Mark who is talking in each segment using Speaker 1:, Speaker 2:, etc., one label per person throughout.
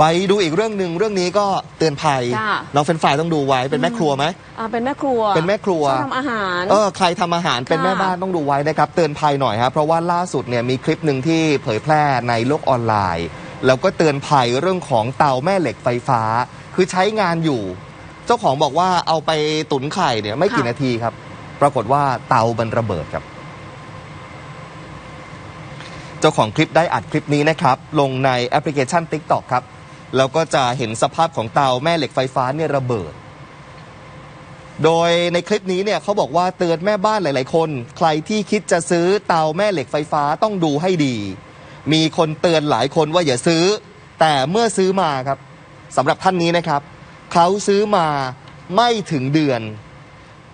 Speaker 1: ไปดูอีกเรื่องหนึ่งเรื่องนี้ก็เตือนภัย
Speaker 2: ค่ะ
Speaker 1: น้องเฟรนช์ฟรายต้องดูไว้เป็นแม่ครัวไหม
Speaker 2: อ่าเป็นแม่ครัว
Speaker 1: เป็นแม่ครัว
Speaker 2: ชอบทำอาหาร
Speaker 1: เออใครทำอาหารเป็น
Speaker 2: ค่ะ
Speaker 1: แม่บ้านต้องดูไว้นะครับ เตือนภัยหน่อยครับเพราะว่าล่าสุดเนี่ยมีคลิปหนึ่งที่เผยแพร่ในโลกออนไลน์ แล้วก็เตือนภัยเรื่องของเตาแม่เหล็กไฟฟ้า คือใช้งานอยู่ เจ้าของบอกว่าเอาไปตุ๋นไข่เนี่ยไม่กี่
Speaker 2: ค่ะ
Speaker 1: นาทีครับ ปรากฏว่าเตามันระเบิดครับ เจ้าของคลิปได้อัดคลิปนี้นะครับ ลงในแอปพลิเคชัน TikTok ครับ แล้วก็จะเห็นสภาพของเตาแม่เหล็กไฟฟ้าเนี่ยระเบิด โดยในคลิปนี้เนี่ยเขาบอกว่าเตือนแม่บ้านหลาย ๆ คน ใครที่คิดจะซื้อเตาแม่เหล็กไฟฟ้าต้องดูให้ดี มีคนเตือนหลายคนว่าอย่าซื้อ แต่เมื่อซื้อมาครับสำหรับท่านนี้นะครับเขาซื้อมาไม่ถึงเดือน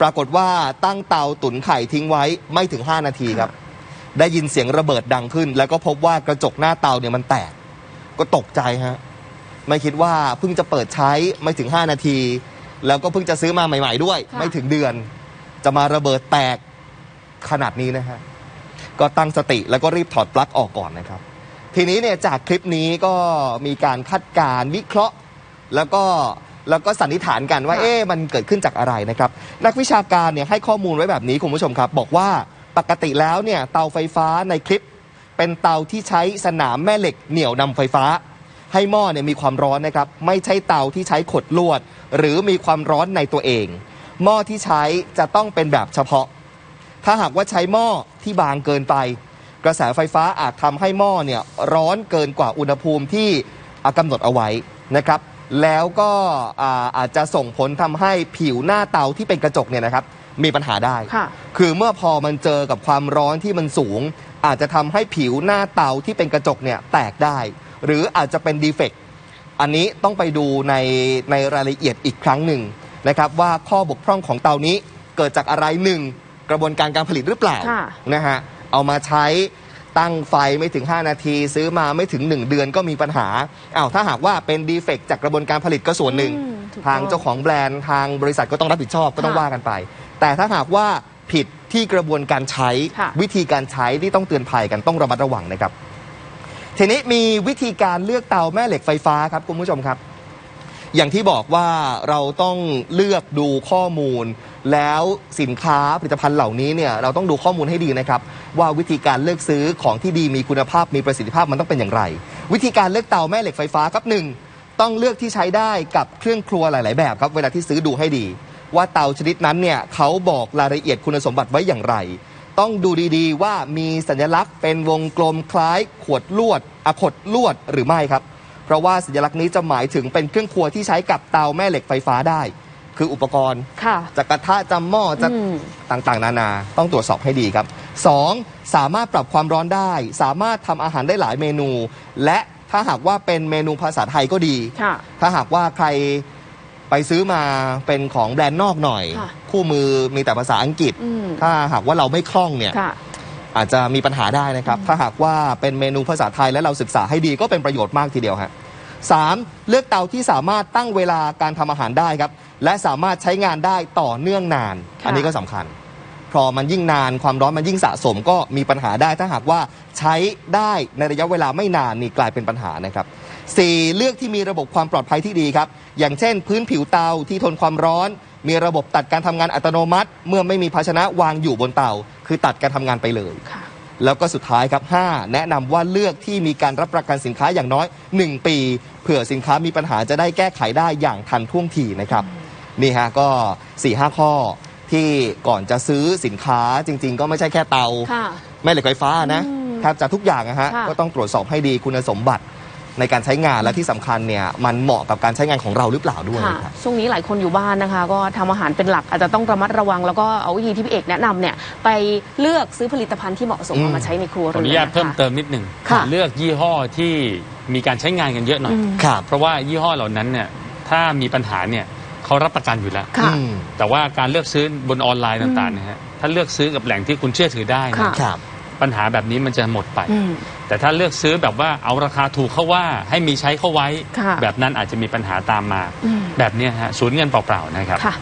Speaker 1: ปรากฏว่าตั้งเตาตุ๋นไข่ทิ้งไว้ไม่ถึง 5 นาทีครับ ได้ยินเสียงระเบิดดังขึ้น แล้วก็พบว่ากระจกหน้าเตาเนี่ยมันแตก ก็ตกใจฮะ ไม่คิดว่าเพิ่งจะเปิดใช้ไม่ถึง 5 นาที แล้วก็เพิ่งจะซื้อมาใหม่ ๆ ด้วย
Speaker 2: ค่ะ
Speaker 1: ไม่ถึงเดือน จะมาระเบิดแตกขนาดนี้นะฮะ ก็ตั้งสติแล้วก็รีบถอดปลั๊กออกก่อนนะครับ ทีนี้เนี่ยจากคลิปนี้ก็มีการคาดการณ์วิเคราะห์ แล้วก็แล้วก็สันนิษฐานกันว่า
Speaker 2: ค่ะ
Speaker 1: เอ๊ะมันเกิดขึ้นจากอะไรนะครับ นักวิชาการเนี่ยให้ข้อมูลไว้แบบนี้คุณผู้ชมครับ บอกว่าปกติแล้วเนี่ยเตาไฟฟ้าในคลิป เป็นเตาที่ใช้สนามแม่เหล็กเหนี่ยวนำไฟฟ้า ให้หม้อเนี่ยมีความร้อนนะครับไม่ใช่เตาที่ใช้ขดลวด หรือมีความร้อนในตัวเอง หม้อที่ใช้จะต้องเป็นแบบเฉพาะ ถ้าหากว่าใช้หม้อที่บางเกินไป กระแสไฟฟ้าอาจทำให้หม้อเนี่ยร้อนเกินกว่าอุณหภูมิที่อะกำหนดเอาไว้นะครับแล้วก็อ่าอาจจะส่งผลทำให้ผิวหน้าเตาที่เป็นกระจกเนี่ยนะครับมีปัญหาได้
Speaker 2: ค่ะ
Speaker 1: คือเมื่อพอมันเจอกับความร้อนที่มันสูง อาจจะทำให้ผิวหน้าเตาที่เป็นกระจกเนี่ยแตกได้ หรืออาจจะเป็นดีเฟกต์อันนี้ต้องไปดูในในรายละเอียดอีกครั้งหนึ่งนะครับว่าข้อบกพร่องของเตานี้เกิดจากอะไรหนึ่งกระบวนการการผลิตหรือเปล่า
Speaker 2: ค่ะ
Speaker 1: นะฮะเอามาใช้ตั้งไฟไม่ถึง 5 นาที ซื้อมาไม่ถึง 1 เดือนก็มีปัญหาอ้าวถ้าหากว่าเป็นดีเฟกต์จากกระบวนการผลิตก็ส่วนหนึ่ง
Speaker 2: อืมถูก
Speaker 1: ทาง
Speaker 2: ต้อง
Speaker 1: เจ้าของแบรนด์ทางบริษัทก็ต้องรับผิดชอบก็ต้อง
Speaker 2: ค่ะ
Speaker 1: ว่ากันไป แต่ถ้าหากว่าผิดที่กระบวนการใช้
Speaker 2: ค่ะ
Speaker 1: วิธีการใช้ที่ต้องเตือนภัยกันต้องระมัดระวังนะครับ ทีนี้มีวิธีการเลือกเตาแม่เหล็กไฟฟ้าครับคุณผู้ชมครับ อย่างที่บอกว่าเราต้องเลือกดูข้อมูล แล้วสินค้าผลิตภัณฑ์เหล่านี้เนี่ยเราต้องดูข้อมูลให้ดีนะครับ ว่าวิธีการเลือกซื้อของที่ดีมีคุณภาพมีประสิทธิภาพมันต้องเป็นอย่างไร วิธีการเลือกเตาแม่เหล็กไฟฟ้าครับหนึ่งต้องเลือกที่ใช้ได้กับเครื่องครัวหลาย ๆ แบบครับเวลาที่ซื้อดูให้ดี ว่าเตาชนิดนั้นเนี่ยเขาบอกรายละเอียดคุณสมบัติไว้อย่างไร ต้องดูดีๆ ว่ามีสัญลักษณ์เป็นวงกลมคล้ายขวดลวดอะขดลวดหรือไม่ครับ เพราะว่าสัญลักษณ์นี้จะหมายถึงเป็นเครื่องครัวที่ใช้กับเตาแม่เหล็กไฟฟ้าได้ คืออุปกรณ์
Speaker 2: ค่ะ
Speaker 1: จะกระทะจะหม้อจะ
Speaker 2: อืม
Speaker 1: ต่างๆ นานา ต้องตรวจสอบให้ดีครับ 2. สามารถปรับความร้อนได้ สามารถทำอาหารได้หลายเมนู และถ้าหากว่าเป็นเมนูภาษาไทยก็ดี
Speaker 2: ค่ะ
Speaker 1: ถ้าหากว่าใคร ไปซื้อมาเป็นของแบรนด์นอกหน่อย
Speaker 2: ค่ะ
Speaker 1: คู่มือมีแต่ภาษาอังกฤษ
Speaker 2: อืม
Speaker 1: ถ้าหากว่าเราไม่คล่องเนี่ย
Speaker 2: ค่ะ
Speaker 1: อาจจะมีปัญหาได้นะครับ ถ้าหากว่าเป็นเมนูภาษาไทยและเราศึกษาให้ดีก็เป็นประโยชน์มากทีเดียวฮะสามเลือกเตาที่สามารถตั้งเวลาการทำอาหารได้ครับ และสามารถใช้งานได้ต่อเนื่องนาน
Speaker 2: ค่ะ
Speaker 1: อันนี้ก็สำคัญพอมันยิ่งนานความร้อนมันยิ่งสะสมก็มีปัญหาได้ ถ้าหากว่าใช้ได้ในระยะเวลาไม่นานนี่กลายเป็นปัญหานะครับ สี่เลือกที่มีระบบความปลอดภัยที่ดีครับ อย่างเช่น พื้นผิวเตาที่ทนความร้อน มีระบบตัดการทำงานอัตโนมัติ เมื่อไม่มีภาชนะวางอยู่บนเตา คือตัดการทำงานไปเลย
Speaker 2: ค่ะ
Speaker 1: แล้วก็สุดท้ายครับ 5 แนะนำว่าเลือกที่มีการรับประกันสินค้าอย่างน้อย 1 ปี เผื่อสินค้ามีปัญหาจะได้แก้ไขได้อย่างทันท่วงทีนะครับ นี่ฮะก็4-5ข้อที่ก่อนจะซื้อสินค้าจริง ๆ ก็ไม่ใช่แค่เตา
Speaker 2: ค่ะ
Speaker 1: แม่เหล็กไฟฟ้านะ
Speaker 2: อืม
Speaker 1: แทบจะทุกอย่างนะฮะ
Speaker 2: ค่ะ
Speaker 1: ก็ต้องตรวจสอบให้ดีคุณสมบัติ ในการใช้งานและที่สำคัญเนี่ยมันเหมาะกับการใช้งานของเราหรือเปล่าด้วย
Speaker 2: ค่ะ
Speaker 1: นะครับ
Speaker 2: ช่วงนี้หลายคนอยู่บ้านนะคะ ก็ทำอาหารเป็นหลักอาจจะต้องระมัดระวัง แล้วก็เอาวิธีที่พี่เอกแนะนำเนี่ยไปเลือกซื้อผลิตภัณฑ์ที่เหมาะสม
Speaker 1: อืม
Speaker 2: เอามาใช้ในครัว
Speaker 3: ข
Speaker 2: เรื
Speaker 3: อ
Speaker 2: อน
Speaker 3: อนุญาต
Speaker 2: นะคะ
Speaker 3: เพิ่มเติมนิดหนึ่ง
Speaker 2: ค่ะ
Speaker 3: เลือกยี่ห้อที่มีการใช้งานกันเยอะหน่อย
Speaker 2: อืม
Speaker 1: ครับ
Speaker 3: เพราะว่ายี่ห้อเหล่านั้นเนี่ยถ้ามีปัญหาเนี่ยเขารับประกันอยู่แล้ว
Speaker 2: ค่ะ
Speaker 1: อืม
Speaker 3: แต่ว่าการเลือกซื้อบนออนไลน์ต่างๆนะฮะถ้าเลือกซื้อกับแหล่งที่คุณเชื่อถือได้นะ
Speaker 2: ค่ะ
Speaker 1: ครับ
Speaker 3: ปัญหาแบบนี้มันจะหมดไป
Speaker 2: อืม
Speaker 3: แต่ถ้าเลือกซื้อแบบว่าเอาราคาถูกเข้าว่าให้มีใช้เข้าไว้
Speaker 2: ค่ะ
Speaker 3: แบบนั้นอาจจะมีปัญหาตามมา
Speaker 2: อืม
Speaker 3: แบบเนี้ยฮะสูญเงินเปล่าๆนะครับ
Speaker 2: ค่ะ